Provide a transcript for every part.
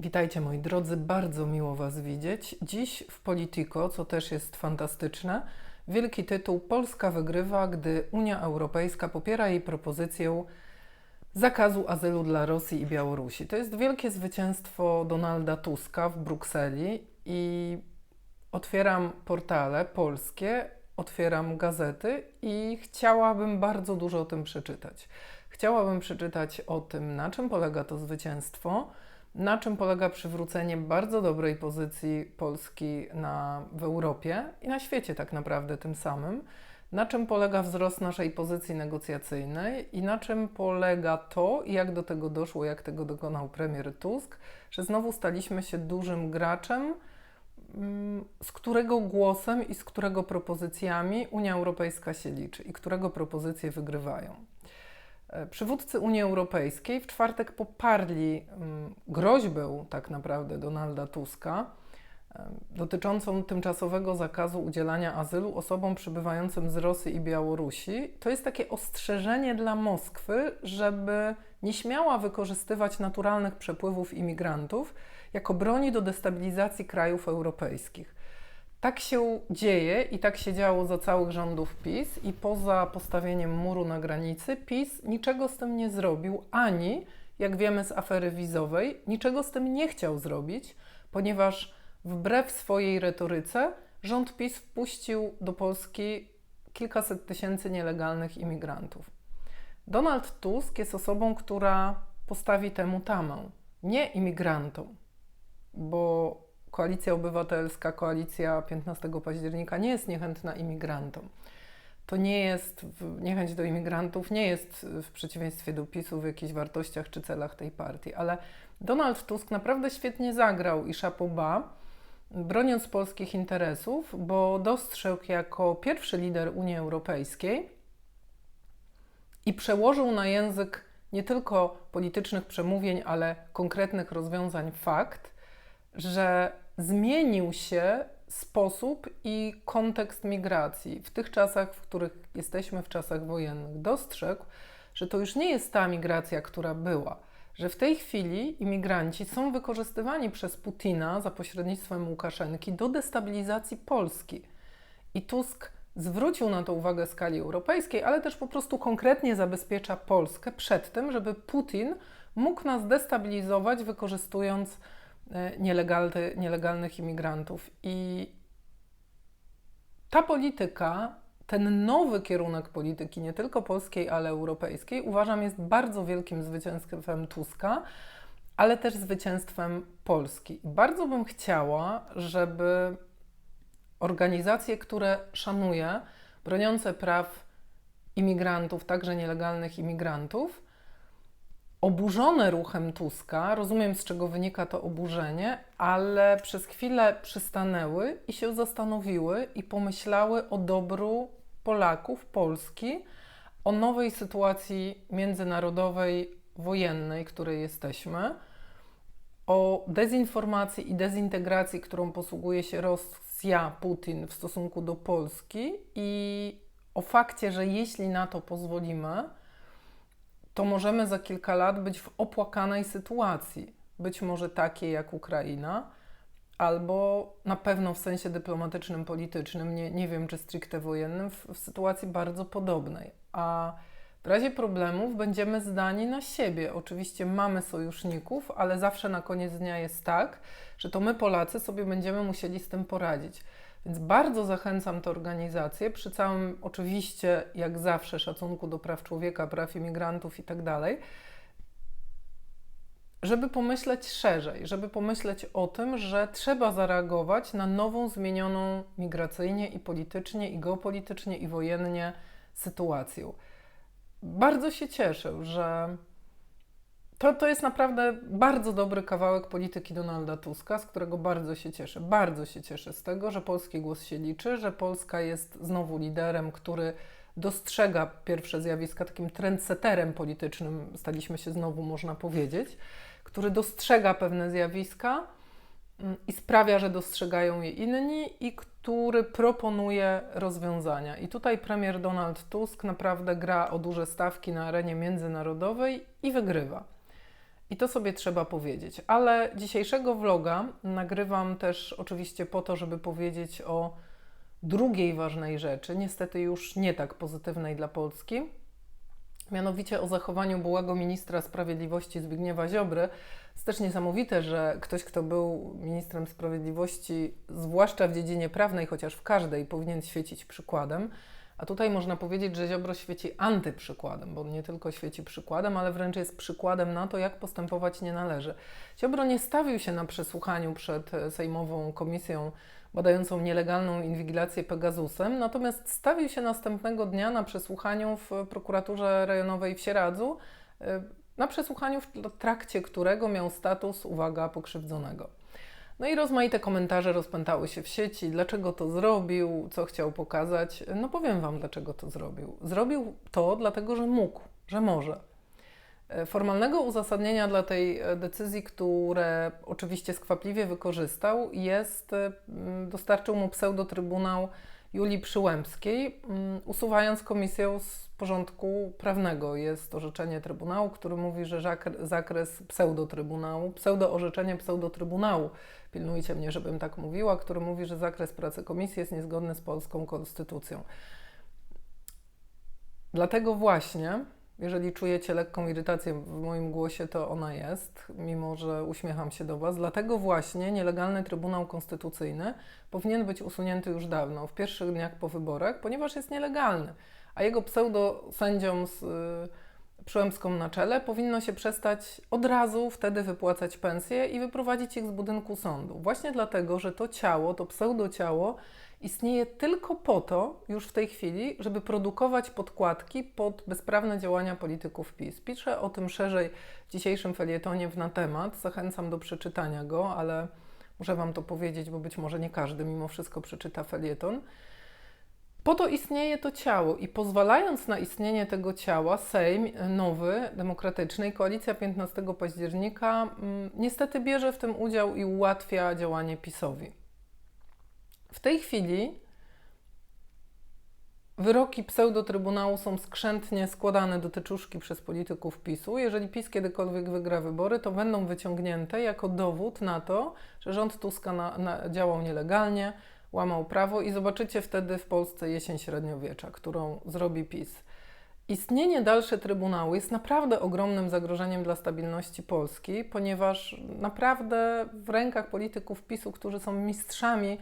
Witajcie moi drodzy, bardzo miło Was widzieć. Dziś w Politico, co też jest fantastyczne, wielki tytuł Polska wygrywa, gdy Unia Europejska popiera jej propozycję zakazu azylu dla Rosji i Białorusi. To jest wielkie zwycięstwo Donalda Tuska w Brukseli i otwieram portale polskie, otwieram gazety i chciałabym bardzo dużo o tym przeczytać. Chciałabym przeczytać o tym, na czym polega to zwycięstwo, na czym polega przywrócenie bardzo dobrej pozycji Polski na, w Europie i na świecie tak naprawdę tym samym, na czym polega wzrost naszej pozycji negocjacyjnej i na czym polega to, jak do tego doszło, jak tego dokonał premier Tusk, że znowu staliśmy się dużym graczem, mm, z którego głosem i z którego propozycjami Unia Europejska się liczy i którego propozycje wygrywają. E, przywódcy Unii Europejskiej w czwartek poparli mm, groźbę tak naprawdę Donalda Tuska e, dotyczącą tymczasowego zakazu udzielania azylu osobom przybywającym z Rosji i Białorusi. To jest takie ostrzeżenie dla Moskwy, żeby nie śmiała wykorzystywać naturalnych przepływów imigrantów jako broni do destabilizacji krajów europejskich. Tak się dzieje i tak się działo za całych rządów PiS i poza postawieniem muru na granicy PiS niczego z tym nie zrobił, ani, jak wiemy z afery wizowej, niczego z tym nie chciał zrobić, ponieważ wbrew swojej retoryce rząd PiS wpuścił do Polski kilkaset tysięcy nielegalnych imigrantów. Donald Tusk jest osobą, która postawi temu tamę, nie imigrantom, bo Koalicja Obywatelska, koalicja 15 października nie jest niechętna imigrantom. To nie jest, niechęć do imigrantów nie jest w przeciwieństwie do PiSu w jakichś wartościach czy celach tej partii, ale Donald Tusk naprawdę świetnie zagrał i szapoba, broniąc polskich interesów, bo dostrzegł jako pierwszy lider Unii Europejskiej i przełożył na język nie tylko politycznych przemówień, ale konkretnych rozwiązań fakt, że zmienił się sposób i kontekst migracji. W tych czasach, w których jesteśmy, w czasach wojennych, dostrzegł, że to już nie jest ta migracja, która była. Że w tej chwili imigranci są wykorzystywani przez Putina za pośrednictwem Łukaszenki do destabilizacji Polski. I Tusk zwrócił na to uwagę skali europejskiej, ale też po prostu konkretnie zabezpiecza Polskę przed tym, żeby Putin mógł nas destabilizować, wykorzystując nielegalny, nielegalnych imigrantów. I ta polityka, ten nowy kierunek polityki, nie tylko polskiej, ale europejskiej, uważam jest bardzo wielkim zwycięstwem Tuska, ale też zwycięstwem Polski. Bardzo bym chciała, żeby organizacje, które szanuję, broniące praw imigrantów, także nielegalnych imigrantów, oburzone ruchem Tuska, rozumiem z czego wynika to oburzenie, ale przez chwilę przystanęły i się zastanowiły i pomyślały o dobru Polaków, Polski, o nowej sytuacji międzynarodowej, wojennej, której jesteśmy, o dezinformacji i dezintegracji, którą posługuje się Rosja, Putin w stosunku do Polski i o fakcie, że jeśli na to pozwolimy, to możemy za kilka lat być w opłakanej sytuacji. Być może takiej jak Ukraina, albo na pewno w sensie dyplomatycznym, politycznym, nie, nie wiem czy stricte wojennym, w, w sytuacji bardzo podobnej. A w razie problemów będziemy zdani na siebie. Oczywiście mamy sojuszników, ale zawsze na koniec dnia jest tak, że to my Polacy sobie będziemy musieli z tym poradzić. Więc bardzo zachęcam tę organizację, przy całym oczywiście, jak zawsze, szacunku do praw człowieka, praw imigrantów i tak dalej, żeby pomyśleć szerzej, żeby pomyśleć o tym, że trzeba zareagować na nową, zmienioną migracyjnie i politycznie, i geopolitycznie, i wojennie sytuację. Bardzo się cieszę, że to, to jest naprawdę bardzo dobry kawałek polityki Donalda Tuska, z którego bardzo się cieszę. Bardzo się cieszę z tego, że polski głos się liczy, że Polska jest znowu liderem, który dostrzega pierwsze zjawiska, takim trendseterem politycznym staliśmy się znowu, można powiedzieć, który dostrzega pewne zjawiska mm, i sprawia, że dostrzegają je inni i który proponuje rozwiązania. I tutaj premier Donald Tusk naprawdę gra o duże stawki na arenie międzynarodowej i wygrywa. I to sobie trzeba powiedzieć. Ale dzisiejszego vloga nagrywam też oczywiście po to, żeby powiedzieć o drugiej ważnej rzeczy, niestety już nie tak pozytywnej dla Polski, mianowicie o zachowaniu byłego ministra sprawiedliwości Zbigniewa Ziobry. Jest też niesamowite, że ktoś, kto był ministrem sprawiedliwości, zwłaszcza w dziedzinie prawnej, chociaż w każdej, powinien świecić przykładem. A tutaj można powiedzieć, że Ziobro świeci antyprzykładem, bo nie tylko świeci przykładem, ale wręcz jest przykładem na to, jak postępować nie należy. Ziobro nie stawił się na przesłuchaniu przed Sejmową Komisją badającą nielegalną inwigilację Pegasusem, natomiast stawił się następnego dnia na przesłuchaniu w prokuraturze rejonowej w Sieradzu, y, na przesłuchaniu, w trakcie którego miał status, uwaga, pokrzywdzonego. No i rozmaite komentarze rozpętały się w sieci, dlaczego to zrobił, co chciał pokazać. No powiem Wam, dlaczego to zrobił. Zrobił to dlatego, że mógł, że może. E, formalnego uzasadnienia dla tej e, decyzji, które oczywiście skwapliwie wykorzystał, jest, e, dostarczył mu pseudotrybunał Julii Przyłębskiej, usuwając komisję z porządku prawnego. Jest orzeczenie Trybunału, który mówi, że zakres pseudotrybunału, pseudoorzeczenie pseudotrybunału, pilnujcie mnie, żebym tak mówiła, który mówi, że zakres pracy komisji jest niezgodny z polską konstytucją. Dlatego właśnie jeżeli czujecie lekką irytację w moim głosie, to ona jest, mimo że uśmiecham się do Was. Dlatego właśnie nielegalny Trybunał Konstytucyjny powinien być usunięty już dawno, w pierwszych dniach po wyborach, ponieważ jest nielegalny. A jego pseudo-sędziom z y, Przyłębską na czele powinno się przestać od razu wtedy wypłacać pensje i wyprowadzić ich z budynku sądu. Właśnie dlatego, że to ciało, to pseudo-ciało istnieje tylko po to, już w tej chwili, żeby produkować podkładki pod bezprawne działania polityków PiS. Piszę o tym szerzej w dzisiejszym felietonie w na temat. Zachęcam do przeczytania go, ale muszę Wam to powiedzieć, bo być może nie każdy mimo wszystko przeczyta felieton. Po to istnieje to ciało i pozwalając na istnienie tego ciała, Sejm nowy, demokratyczny, koalicja 15 października mm, niestety bierze w tym udział i ułatwia działanie PiSowi. W tej chwili wyroki pseudotrybunału są skrzętnie składane do teczuszki przez polityków PiSu. Jeżeli PiS kiedykolwiek wygra wybory, to będą wyciągnięte jako dowód na to, że rząd Tuska na, na, działał nielegalnie, łamał prawo i zobaczycie wtedy w Polsce jesień średniowiecza, którą zrobi PiS. Istnienie dalsze Trybunału jest naprawdę ogromnym zagrożeniem dla stabilności Polski, ponieważ naprawdę w rękach polityków PiSu, którzy są mistrzami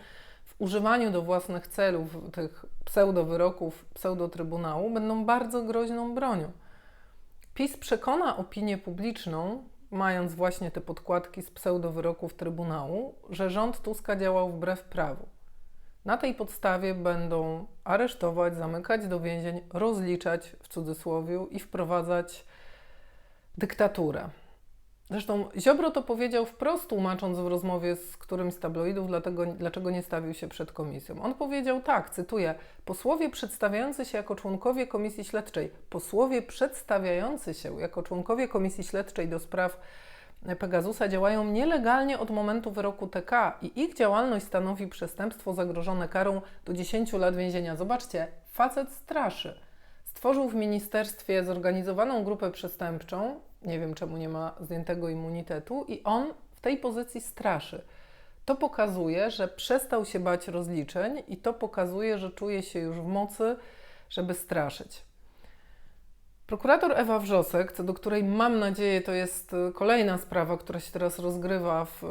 używaniu do własnych celów tych pseudowyroków, pseudotrybunału będą bardzo groźną bronią. PiS przekona opinię publiczną, mając właśnie te podkładki z pseudowyroków Trybunału, że rząd Tuska działał wbrew prawu. Na tej podstawie będą aresztować, zamykać do więzień, rozliczać w cudzysłowie i wprowadzać dyktaturę. Zresztą Ziobro to powiedział wprost, tłumacząc w rozmowie z którymś z tabloidów, dlatego, dlaczego nie stawił się przed komisją. On powiedział tak, cytuję: Posłowie przedstawiający się jako członkowie komisji śledczej, posłowie przedstawiający się jako członkowie komisji śledczej do spraw Pegasusa działają nielegalnie od momentu wyroku TK i ich działalność stanowi przestępstwo zagrożone karą do 10 lat więzienia. Zobaczcie, facet straszy. Stworzył w ministerstwie zorganizowaną grupę przestępczą, nie wiem czemu nie ma zdjętego immunitetu, i on w tej pozycji straszy. To pokazuje, że przestał się bać rozliczeń, i to pokazuje, że czuje się już w mocy, żeby straszyć. Prokurator Ewa Wrzosek, co do której mam nadzieję to jest kolejna sprawa, która się teraz rozgrywa w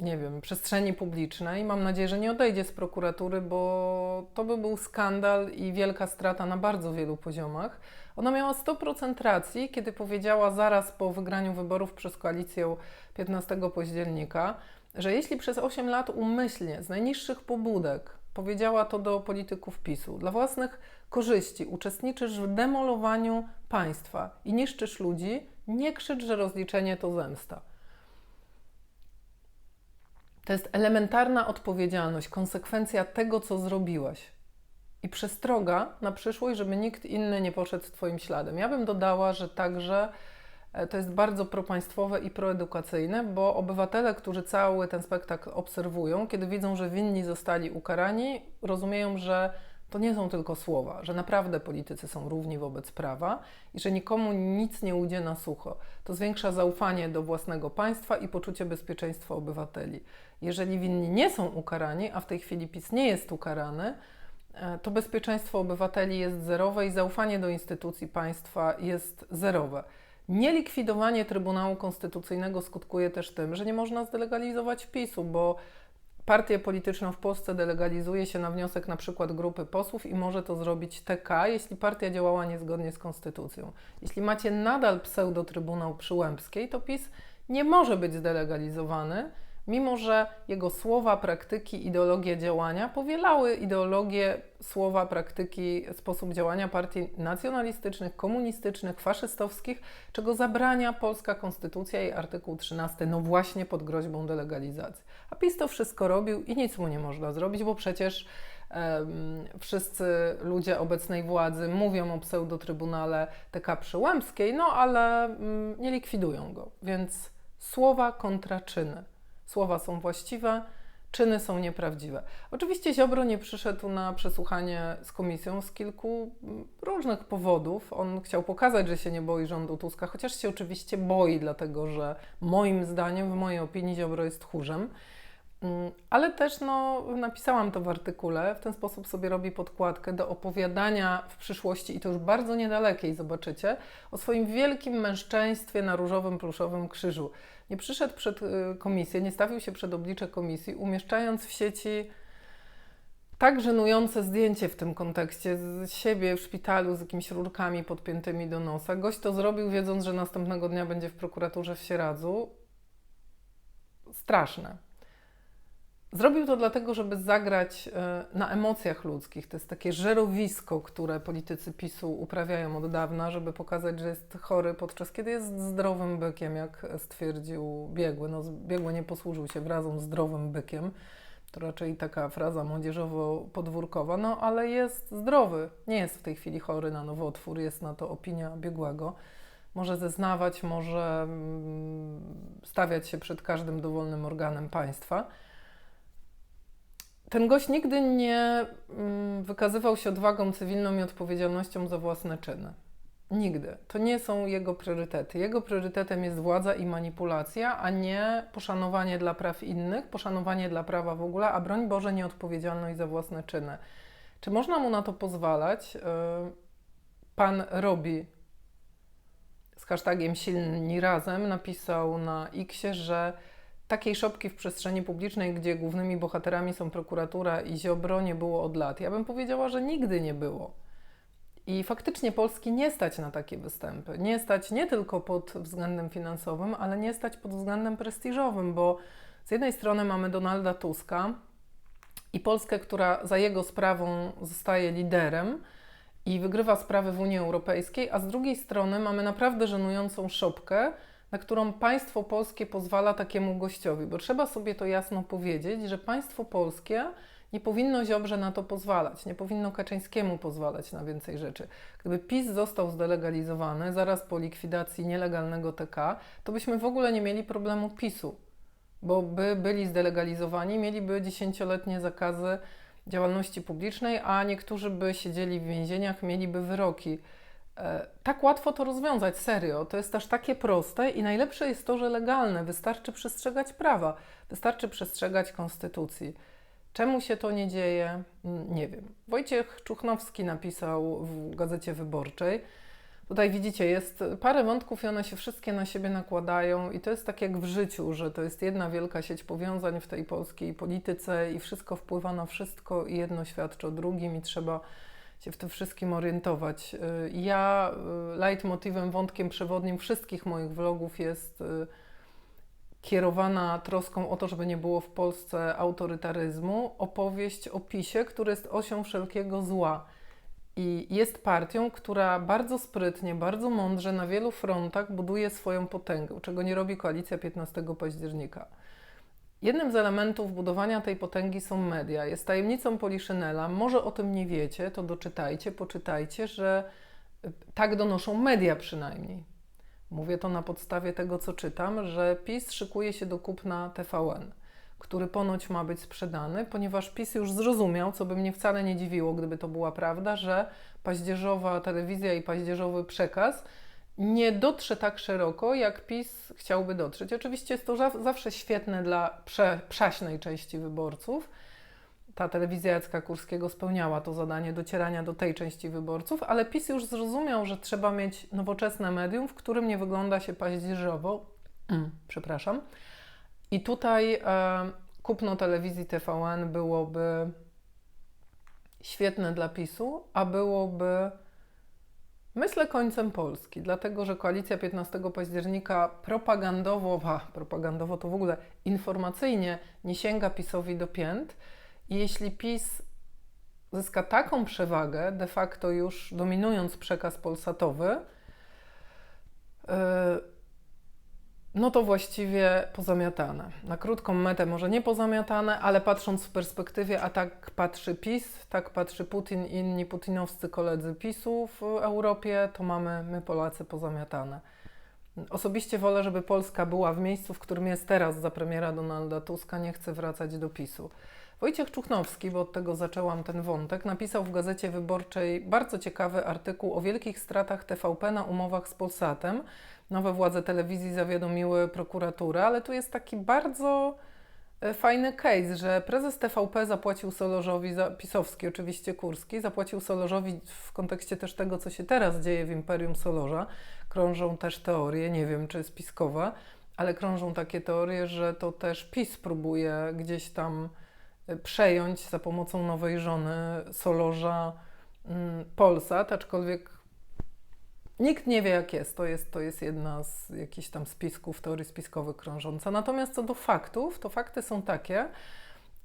nie wiem, przestrzeni publicznej. Mam nadzieję, że nie odejdzie z prokuratury, bo to by był skandal i wielka strata na bardzo wielu poziomach. Ona miała 100% racji, kiedy powiedziała zaraz po wygraniu wyborów przez koalicję 15 października, że jeśli przez 8 lat umyślnie, z najniższych pobudek, powiedziała to do polityków PiSu, dla własnych korzyści uczestniczysz w demolowaniu państwa i niszczysz ludzi, nie krzycz, że rozliczenie to zemsta. To jest elementarna odpowiedzialność, konsekwencja tego, co zrobiłaś. I przestroga na przyszłość, żeby nikt inny nie poszedł Twoim śladem. Ja bym dodała, że także e, to jest bardzo propaństwowe i proedukacyjne, bo obywatele, którzy cały ten spektakl obserwują, kiedy widzą, że winni zostali ukarani, rozumieją, że to nie są tylko słowa, że naprawdę politycy są równi wobec prawa i że nikomu nic nie ujdzie na sucho. To zwiększa zaufanie do własnego państwa i poczucie bezpieczeństwa obywateli. Jeżeli winni nie są ukarani, a w tej chwili PiS nie jest ukarany, e, to bezpieczeństwo obywateli jest zerowe i zaufanie do instytucji państwa jest zerowe. Nielikwidowanie Trybunału Konstytucyjnego skutkuje też tym, że nie można zdelegalizować PiSu, bo partię polityczną w Polsce delegalizuje się na wniosek na przykład grupy posłów i może to zrobić TK, jeśli partia działała niezgodnie z konstytucją. Jeśli macie nadal pseudo-trybunał Przyłębskiej, to PiS nie może być zdelegalizowany, mimo że jego słowa, praktyki, ideologie działania powielały ideologię, słowa, praktyki, sposób działania partii nacjonalistycznych, komunistycznych, faszystowskich, czego zabrania polska konstytucja i artykuł 13, no właśnie pod groźbą delegalizacji. A PiS to wszystko robił i nic mu nie można zrobić, bo przecież wszyscy ludzie obecnej władzy mówią o pseudotrybunale TK Przyłębskiej, no ale um, nie likwidują go. Więc słowa kontra czyny. Słowa są właściwe, czyny są nieprawdziwe. Oczywiście Ziobro nie przyszedł na przesłuchanie z komisją z kilku mm, różnych powodów. On chciał pokazać, że się nie boi rządu Tuska, chociaż się oczywiście boi, dlatego że moim zdaniem, w mojej opinii, Ziobro jest tchórzem. Mm, ale też no, napisałam to w artykule, w ten sposób sobie robi podkładkę do opowiadania w przyszłości i to już bardzo niedalekiej, zobaczycie, o swoim wielkim mężczeństwie na różowym, pluszowym krzyżu. Nie przyszedł przed y, komisję, nie stawił się przed oblicze komisji, umieszczając w sieci tak żenujące zdjęcie w tym kontekście z siebie w szpitalu z jakimiś rurkami podpiętymi do nosa. Gość to zrobił, wiedząc, że następnego dnia będzie w prokuraturze w Sieradzu. Straszne. Zrobił to dlatego, żeby zagrać e, na emocjach ludzkich. To jest takie żerowisko, które politycy PiSu uprawiają od dawna, żeby pokazać, że jest chory, podczas kiedy jest zdrowym bykiem, jak stwierdził biegły. No, biegły nie posłużył się wrazą zdrowym bykiem. To raczej taka fraza młodzieżowo-podwórkowa, no ale jest zdrowy. Nie jest w tej chwili chory na nowotwór, jest na to opinia biegłego. Może zeznawać, może mm, stawiać się przed każdym dowolnym organem państwa ten gość nigdy nie mm, wykazywał się odwagą cywilną i odpowiedzialnością za własne czyny. Nigdy. To nie są jego priorytety. Jego priorytetem jest władza i manipulacja, a nie poszanowanie dla praw innych, poszanowanie dla prawa w ogóle, a broń Boże, nieodpowiedzialność za własne czyny. Czy można mu na to pozwalać? Y, pan robi z hashtagiem Silni Razem napisał na Xie, że takiej szopki w przestrzeni publicznej, gdzie głównymi bohaterami są prokuratura i Ziobro, nie było od lat. Ja bym powiedziała, że nigdy nie było. I faktycznie Polski nie stać na takie występy. Nie stać nie tylko pod względem finansowym, ale nie stać pod względem prestiżowym, bo z jednej strony mamy Donalda Tuska i Polskę, która za jego sprawą zostaje liderem i wygrywa sprawy w Unii Europejskiej, a z drugiej strony mamy naprawdę żenującą szopkę, na którą państwo polskie pozwala takiemu gościowi, bo trzeba sobie to jasno powiedzieć, że państwo polskie nie powinno Ziobrze na to pozwalać, nie powinno Kaczyńskiemu pozwalać na więcej rzeczy. Gdyby PiS został zdelegalizowany zaraz po likwidacji nielegalnego TK, to byśmy w ogóle nie mieli problemu PiSu, bo by byli zdelegalizowani, mieliby dziesięcioletnie zakazy działalności publicznej, a niektórzy by siedzieli w więzieniach, mieliby wyroki tak łatwo to rozwiązać, serio. To jest aż takie proste i najlepsze jest to, że legalne. Wystarczy przestrzegać prawa, wystarczy przestrzegać konstytucji. Czemu się to nie dzieje? Mm, nie wiem. Wojciech Czuchnowski napisał w Gazecie Wyborczej. Tutaj widzicie, jest parę wątków i one się wszystkie na siebie nakładają, i to jest tak jak w życiu, że to jest jedna wielka sieć powiązań w tej polskiej polityce i wszystko wpływa na wszystko, i jedno świadczy o drugim, i trzeba się w tym wszystkim orientować. Y, ja y, leitmotivem, wątkiem przewodnim wszystkich moich vlogów jest y, kierowana troską o to, żeby nie było w Polsce autorytaryzmu, opowieść o PiSie, który jest osią wszelkiego zła. I jest partią, która bardzo sprytnie, bardzo mądrze na wielu frontach buduje swoją potęgę, czego nie robi koalicja 15 października. Jednym z elementów budowania tej potęgi są media. Jest tajemnicą Poliszynela. Może o tym nie wiecie, to doczytajcie, poczytajcie, że y, tak donoszą media przynajmniej. Mówię to na podstawie tego, co czytam, że PiS szykuje się do kupna TVN. który ponoć ma być sprzedany, ponieważ PiS już zrozumiał, co by mnie wcale nie dziwiło, gdyby to była prawda, że paździerzowa telewizja i paździerzowy przekaz nie dotrze tak szeroko, jak PiS chciałby dotrzeć. Oczywiście jest to zawsze świetne dla prze, przaśnej części wyborców. Ta telewizja Jacka Kurskiego spełniała to zadanie docierania do tej części wyborców, ale PiS już zrozumiał, że trzeba mieć nowoczesne medium, w którym nie wygląda się paździerzowo. Mm, przepraszam. I tutaj e, kupno telewizji TVN byłoby świetne dla PiSu, a byłoby Myślę końcem Polski, dlatego że koalicja 15 października propagandowo, a, propagandowo to w ogóle informacyjnie nie sięga PiSowi do pięt. Jeśli PiS zyska taką przewagę, de facto już dominując przekaz polsatowy, yy, no to właściwie pozamiatane. Na krótką metę może nie pozamiatane, ale patrząc w perspektywie, a tak patrzy PiS, tak patrzy Putin i inni putinowscy koledzy PiSu w Europie, to mamy my Polacy pozamiatane. Osobiście wolę, żeby Polska była w miejscu, w którym jest teraz za premiera Donalda Tuska, nie chcę wracać do PiSu. Wojciech Czuchnowski, bo od tego zaczęłam ten wątek, napisał w Gazecie Wyborczej bardzo ciekawy artykuł o wielkich stratach TVP na umowach z Polsatem, nowe władze telewizji zawiadomiły prokuraturę, ale tu jest taki bardzo e, fajny case, że prezes TVP zapłacił Solorzowi, pisowski oczywiście Kurski, zapłacił Solorzowi w kontekście też tego, co się teraz dzieje w Imperium Solorza. Krążą też teorie, nie wiem czy spiskowe, ale krążą takie teorie, że to też PiS próbuje gdzieś tam przejąć za pomocą nowej żony Solorza mm, Polsat, aczkolwiek Nikt nie wie, jak jest. To, jest. to jest jedna z jakichś tam spisków, teorii spiskowych krążąca. Natomiast co do faktów, to fakty są takie,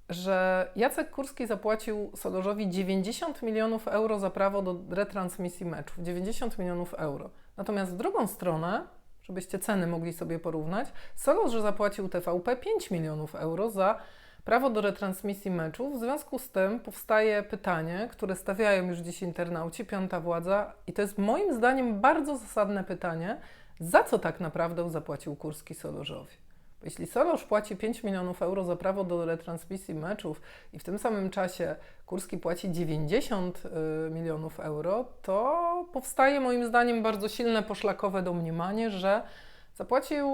że Jacek Kurski zapłacił Solorzowi 90 milionów euro za prawo do retransmisji meczów. 90 milionów euro. Natomiast w drugą stronę, żebyście ceny mogli sobie porównać, Solorz zapłacił TVP 5 milionów euro za prawo do retransmisji meczów. W związku z tym powstaje pytanie, które stawiają już dziś internauci, piąta władza, i to jest moim zdaniem bardzo zasadne pytanie, za co tak naprawdę zapłacił Kurski Solorzowi? Jeśli Solorz płaci 5 milionów euro za prawo do retransmisji meczów i w tym samym czasie Kurski płaci 90 y, milionów euro, to powstaje moim zdaniem bardzo silne poszlakowe domniemanie, że zapłacił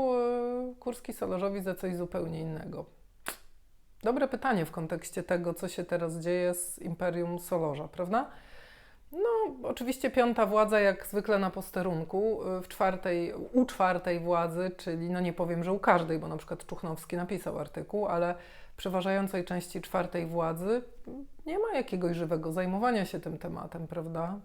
y, Kurski Solorzowi za coś zupełnie innego. Dobre pytanie w kontekście tego, co się teraz dzieje z Imperium Solorza, prawda? No, oczywiście piąta władza, jak zwykle na posterunku, y, w czwartej, u czwartej władzy, czyli no nie powiem, że u każdej, bo na przykład Czuchnowski napisał artykuł, ale przeważającej części czwartej władzy nie ma jakiegoś żywego zajmowania się tym tematem, prawda?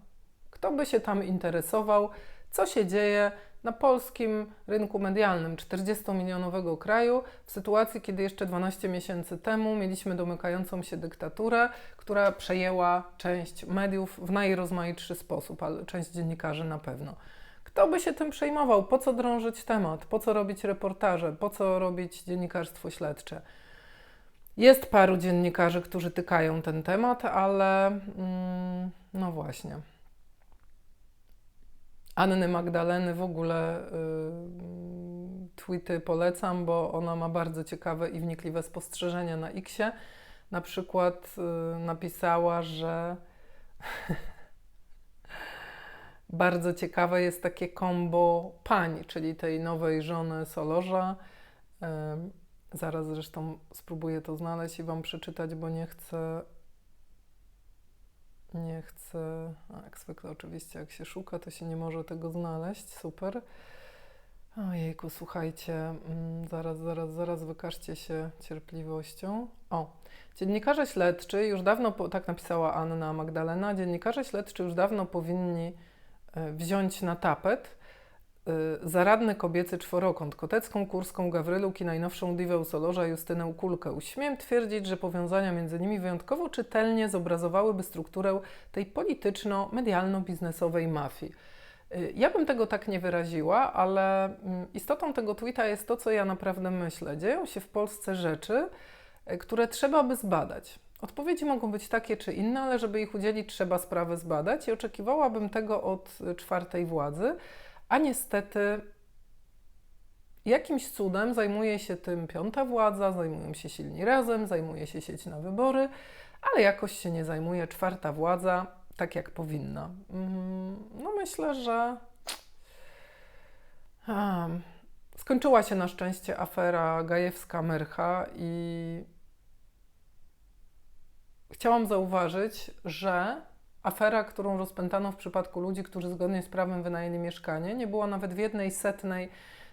Kto by się tam interesował, co się dzieje na polskim rynku medialnym 40-milionowego kraju, w sytuacji, kiedy jeszcze 12 miesięcy temu mieliśmy domykającą się dyktaturę, która przejęła część mediów w najrozmaitszy sposób, ale część dziennikarzy na pewno. Kto by się tym przejmował? Po co drążyć temat? Po co robić reportaże? Po co robić dziennikarstwo śledcze? Jest paru dziennikarzy, którzy tykają ten temat, ale mm, no właśnie. Anny Magdaleny w ogóle y, tweety polecam, bo ona ma bardzo ciekawe i wnikliwe spostrzeżenia na Xie. Na przykład y, napisała, że bardzo ciekawe jest takie kombo pań, czyli tej nowej żony Solorza. Y, zaraz zresztą spróbuję to znaleźć i Wam przeczytać, bo nie chcę nie chcę. jak zwykle, oczywiście, jak się szuka, to się nie może tego znaleźć. Super. Ojejku, słuchajcie, mm, zaraz, zaraz, zaraz wykażcie się cierpliwością. O, dziennikarze śledczy już dawno, tak napisała Anna Magdalena, dziennikarze śledczy już dawno powinni e, wziąć na tapet zaradny kobiecy czworokąt, Kotecką, Kurską, Gawryluk i najnowszą diwę Solorza Justynę Kulkę. Śmiem twierdzić, że powiązania między nimi wyjątkowo czytelnie zobrazowałyby strukturę tej polityczno-medialno-biznesowej mafii. Y, ja bym tego tak nie wyraziła, ale mm, istotą tego tweeta jest to, co ja naprawdę myślę. Dzieją się w Polsce rzeczy, y, które trzeba by zbadać. Odpowiedzi mogą być takie czy inne, ale żeby ich udzielić, trzeba sprawę zbadać i oczekiwałabym tego od czwartej władzy. A niestety Jakimś cudem zajmuje się tym piąta władza, zajmują się silni razem, zajmuje się sieć na wybory, ale jakoś się nie zajmuje czwarta władza tak, jak powinna. Mm, no myślę, że skończyła się na szczęście afera Gajewska-Myrcha i chciałam zauważyć, że afera, którą rozpętano w przypadku ludzi, którzy zgodnie z prawem wynajęli mieszkanie, nie była nawet w jednej setnej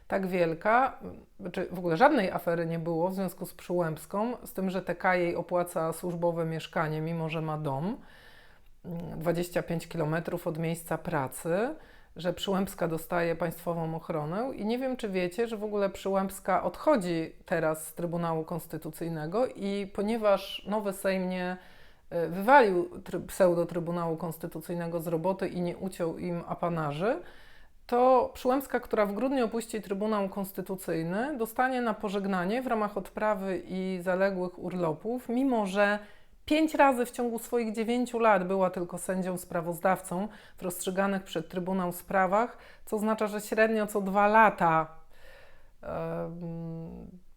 tak wielka, znaczy w ogóle żadnej afery nie było w związku z Przyłębską, z tym, że TK jej opłaca służbowe mieszkanie, mimo że ma dom, 25 km od miejsca pracy, że Przyłębska dostaje państwową ochronę. I nie wiem, czy wiecie, że w ogóle Przyłębska odchodzi teraz z Trybunału Konstytucyjnego i ponieważ nowy Sejm nie wywalił pseudo-Trybunału Konstytucyjnego z roboty i nie uciął im apanarzy, to Przyłębska, która w grudniu opuści Trybunał Konstytucyjny, dostanie na pożegnanie w ramach odprawy i zaległych urlopów, mimo że pięć razy w ciągu swoich dziewięciu lat była tylko sędzią sprawozdawcą w rozstrzyganych przed Trybunał sprawach, co oznacza, że średnio co dwa lata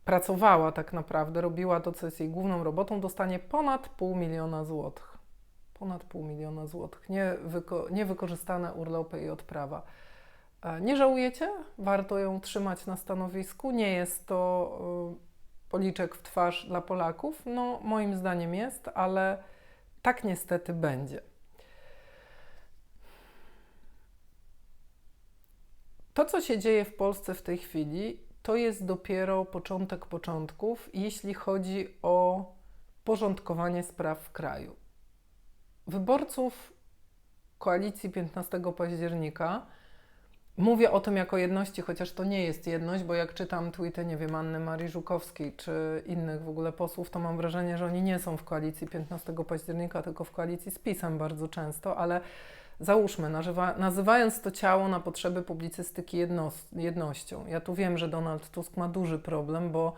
pracowała tak naprawdę, robiła to, co jest jej główną robotą, dostanie ponad pół miliona złotych. Ponad pół miliona złotych. Niewyko niewykorzystane urlopy i odprawa. E, nie żałujecie? Warto ją trzymać na stanowisku. Nie jest to e, policzek w twarz dla Polaków. No, moim zdaniem jest, ale tak niestety będzie. To, co się dzieje w Polsce w tej chwili, to jest dopiero początek początków, jeśli chodzi o porządkowanie spraw w kraju. Wyborców koalicji 15 października Mówię o tym jako jedności, chociaż to nie jest jedność, bo jak czytam tweety, nie wiem, Anny Marii Żukowskiej czy innych w ogóle posłów, to mam wrażenie, że oni nie są w koalicji 15 października, tylko w koalicji z PiSem bardzo często, ale załóżmy, nazywa, nazywając to ciało na potrzeby publicystyki jedno, jednością. Ja tu wiem, że Donald Tusk ma duży problem, bo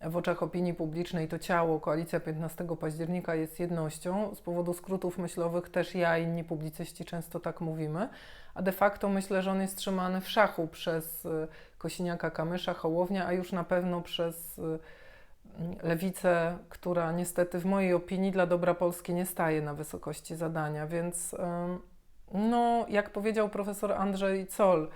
w oczach opinii publicznej to ciało, koalicja 15 października jest jednością. Z powodu skrótów myślowych też ja i inni publicyści często tak mówimy, a de facto myślę, że on jest trzymany w szachu przez y, Kosiniaka Kamysza, Hołownia, a już na pewno przez y, lewicę, która niestety w mojej opinii dla dobra Polski nie staje na wysokości zadania, więc no, jak powiedział profesor Andrzej Zoll,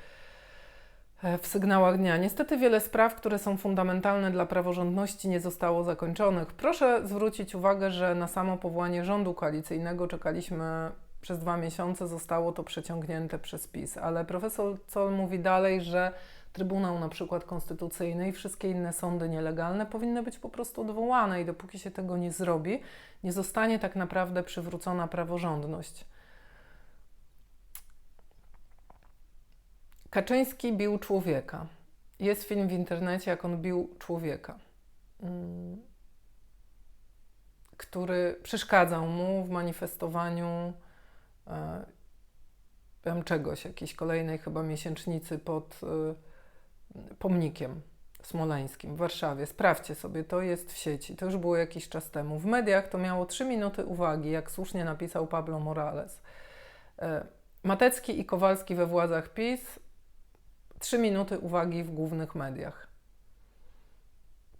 E, w sygnałach dnia. Niestety wiele spraw, które są fundamentalne dla praworządności, nie zostało zakończonych. Proszę zwrócić uwagę, że na samo powołanie rządu koalicyjnego czekaliśmy przez dwa miesiące, zostało to przeciągnięte przez PiS, ale profesor Col mówi dalej, że Trybunał na przykład Konstytucyjny i wszystkie inne sądy nielegalne powinny być po prostu odwołane i dopóki się tego nie zrobi, nie zostanie tak naprawdę przywrócona praworządność. Kaczyński bił człowieka. Jest film w internecie, jak on bił człowieka, mm, który przeszkadzał mu w manifestowaniu e, wiem, czegoś, jakiejś kolejnej chyba miesięcznicy pod e, pomnikiem smoleńskim w Warszawie. Sprawdźcie sobie, to jest w sieci. To już było jakiś czas temu. W mediach to miało trzy minuty uwagi, jak słusznie napisał Pablo Morales. E, Matecki i Kowalski we władzach PiS 3 minuty uwagi w głównych mediach.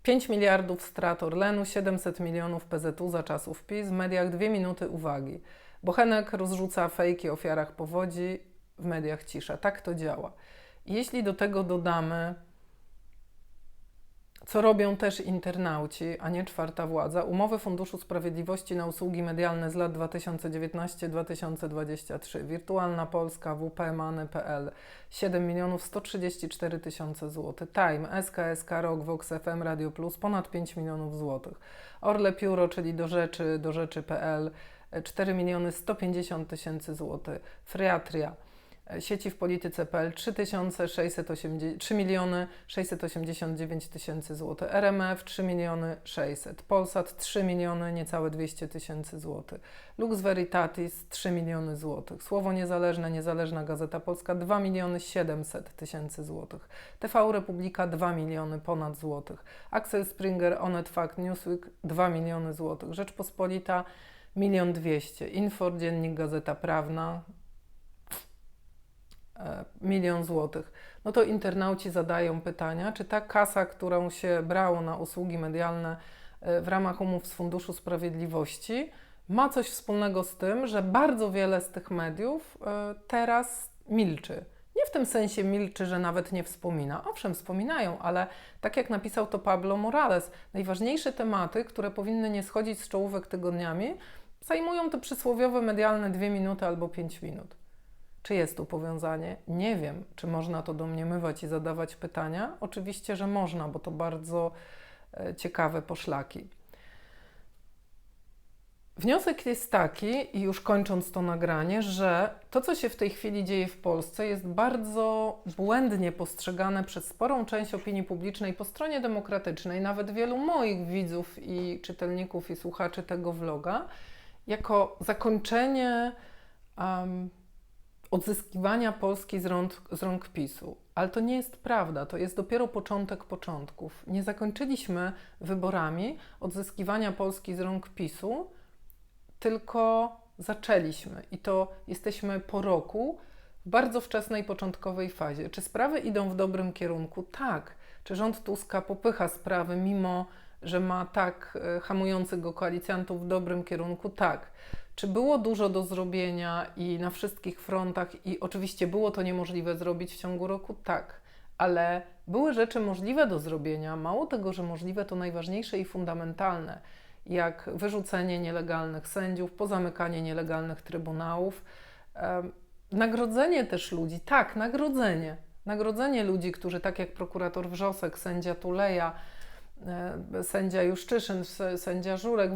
5 miliardów strat Orlenu, 700 milionów PZU za czasów PiS, w mediach 2 minuty uwagi. Bochenek rozrzuca fejki o ofiarach powodzi, w mediach cisza. Tak to działa. Jeśli do tego dodamy co robią też internauci, a nie czwarta władza, umowy Funduszu Sprawiedliwości na usługi medialne z lat 2019-2023, Wirtualna Polska, WP, Many.pl, 7 milionów 134 tysiące złotych, Time, SKSK, Rock, Vox FM, Radio Plus, ponad 5 milionów złotych, Orle Pióro, czyli do rzeczy, do rzeczy.pl, 4 miliony 150 tysięcy złotych, Freatria, sieci w polityce.pl 3 miliony 689 tysięcy złotych, RMF 3 miliony 600, Polsat 3 miliony niecałe 200 tysięcy złotych, Lux Veritatis 3 miliony złotych, Słowo Niezależne, Niezależna Gazeta Polska 2 miliony 700 tysięcy złotych, TV Republika 2 miliony ponad złotych, Axel Springer, Onet Fact, Newsweek 2 miliony złotych, Rzeczpospolita milion dwieście, Infor, Dziennik Gazeta Prawna milion złotych. No to internauci zadają pytania, czy ta kasa, którą się brało na usługi medialne e, w ramach umów z Funduszu Sprawiedliwości, ma coś wspólnego z tym, że bardzo wiele z tych mediów e, teraz milczy. Nie w tym sensie milczy, że nawet nie wspomina. Owszem, wspominają, ale tak jak napisał to Pablo Morales, najważniejsze tematy, które powinny nie schodzić z czołówek tygodniami, zajmują te przysłowiowe medialne dwie minuty albo pięć minut. Czy jest tu powiązanie? Nie wiem. Czy można to domniemywać i zadawać pytania? Oczywiście, że można, bo to bardzo e, ciekawe poszlaki. Wniosek jest taki, i już kończąc to nagranie, że to, co się w tej chwili dzieje w Polsce, jest bardzo błędnie postrzegane przez sporą część opinii publicznej po stronie demokratycznej, nawet wielu moich widzów i czytelników i słuchaczy tego vloga, jako zakończenie um, odzyskiwania Polski z rąk, z rąk PiSu. Ale to nie jest prawda, to jest dopiero początek początków. Nie zakończyliśmy wyborami odzyskiwania Polski z rąk PiSu tylko zaczęliśmy i to jesteśmy po roku w bardzo wczesnej, początkowej fazie. Czy sprawy idą w dobrym kierunku? Tak. Czy rząd Tuska popycha sprawy, mimo że ma tak e, hamujących go koalicjantów w dobrym kierunku? Tak. Czy było dużo do zrobienia i na wszystkich frontach, i oczywiście było to niemożliwe zrobić w ciągu roku? Tak. Ale były rzeczy możliwe do zrobienia. Mało tego, że możliwe, to najważniejsze i fundamentalne jak wyrzucenie nielegalnych sędziów, pozamykanie nielegalnych trybunałów, nagrodzenie też ludzi, tak, nagrodzenie, nagrodzenie ludzi, którzy tak jak prokurator Wrzosek, sędzia Tuleja, sędzia Juszczyszyn, sędzia Żurek,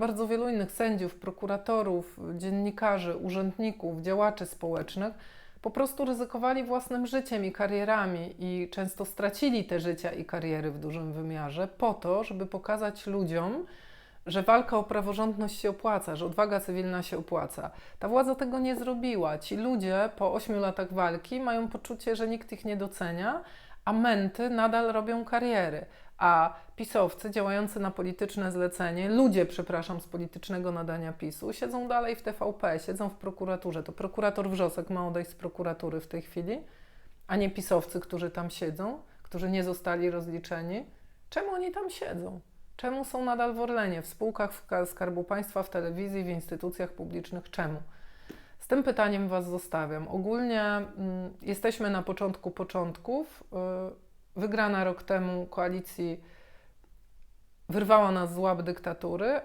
bardzo wielu innych sędziów, prokuratorów, dziennikarzy, urzędników, działaczy społecznych, po prostu ryzykowali własnym życiem i karierami i często stracili te życia i kariery w dużym wymiarze po to, żeby pokazać ludziom, że walka o praworządność się opłaca, że odwaga cywilna się opłaca. Ta władza tego nie zrobiła. Ci ludzie po ośmiu latach walki mają poczucie, że nikt ich nie docenia, a menty nadal robią kariery. A pisowcy działający na polityczne zlecenie, ludzie, przepraszam, z politycznego nadania PiSu, siedzą dalej w TVP, siedzą w prokuraturze. To prokurator Wrzosek ma odejść z prokuratury w tej chwili, a nie pisowcy, którzy tam siedzą, którzy nie zostali rozliczeni. Czemu oni tam siedzą? Czemu są nadal w Orlenie, w spółkach Skarbu Państwa, w telewizji, w instytucjach publicznych? Czemu? Z tym pytaniem Was zostawiam. Ogólnie mm, jesteśmy na początku początków. Y, wygrana rok temu koalicji wyrwała nas z łap dyktatury.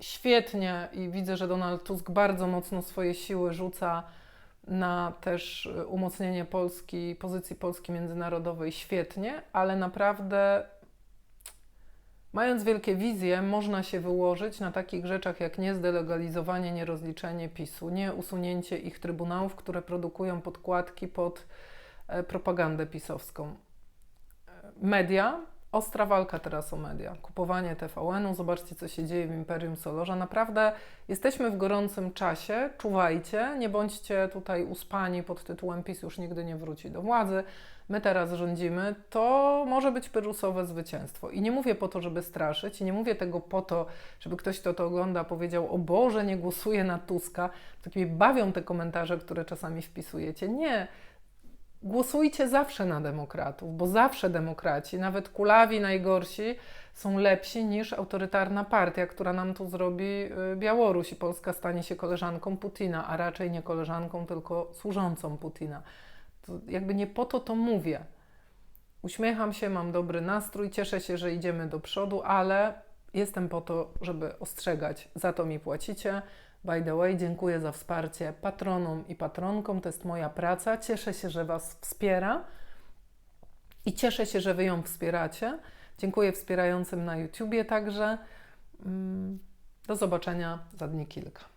Świetnie i widzę, że Donald Tusk bardzo mocno swoje siły rzuca na też umocnienie Polski, pozycji Polski międzynarodowej. Świetnie, ale naprawdę Mając wielkie wizje, można się wyłożyć na takich rzeczach jak niezdelegalizowanie, nierozliczenie PiSu, nie usunięcie ich trybunałów, które produkują podkładki pod e, propagandę pisowską. Media, ostra walka teraz o media. Kupowanie TVN-u, zobaczcie co się dzieje w Imperium Solorza. Naprawdę jesteśmy w gorącym czasie, czuwajcie, nie bądźcie tutaj uspani pod tytułem PiS już nigdy nie wróci do władzy my teraz rządzimy, to może być pyrusowe zwycięstwo. I nie mówię po to, żeby straszyć, i nie mówię tego po to, żeby ktoś, kto to ogląda, powiedział: O Boże, nie głosuję na Tuska. Tak mnie bawią te komentarze, które czasami wpisujecie. Nie. Głosujcie zawsze na demokratów, bo zawsze demokraci, nawet kulawi najgorsi, są lepsi niż autorytarna partia, która nam tu zrobi y, Białoruś i Polska stanie się koleżanką Putina, a raczej nie koleżanką, tylko służącą Putina. To jakby nie po to to mówię. Uśmiecham się, mam dobry nastrój, cieszę się, że idziemy do przodu, ale jestem po to, żeby ostrzegać. Za to mi płacicie. By the way, dziękuję za wsparcie patronom i patronkom. To jest moja praca. Cieszę się, że Was wspiera i cieszę się, że Wy ją wspieracie. Dziękuję wspierającym na YouTubie także. Mm, do zobaczenia za dni kilka.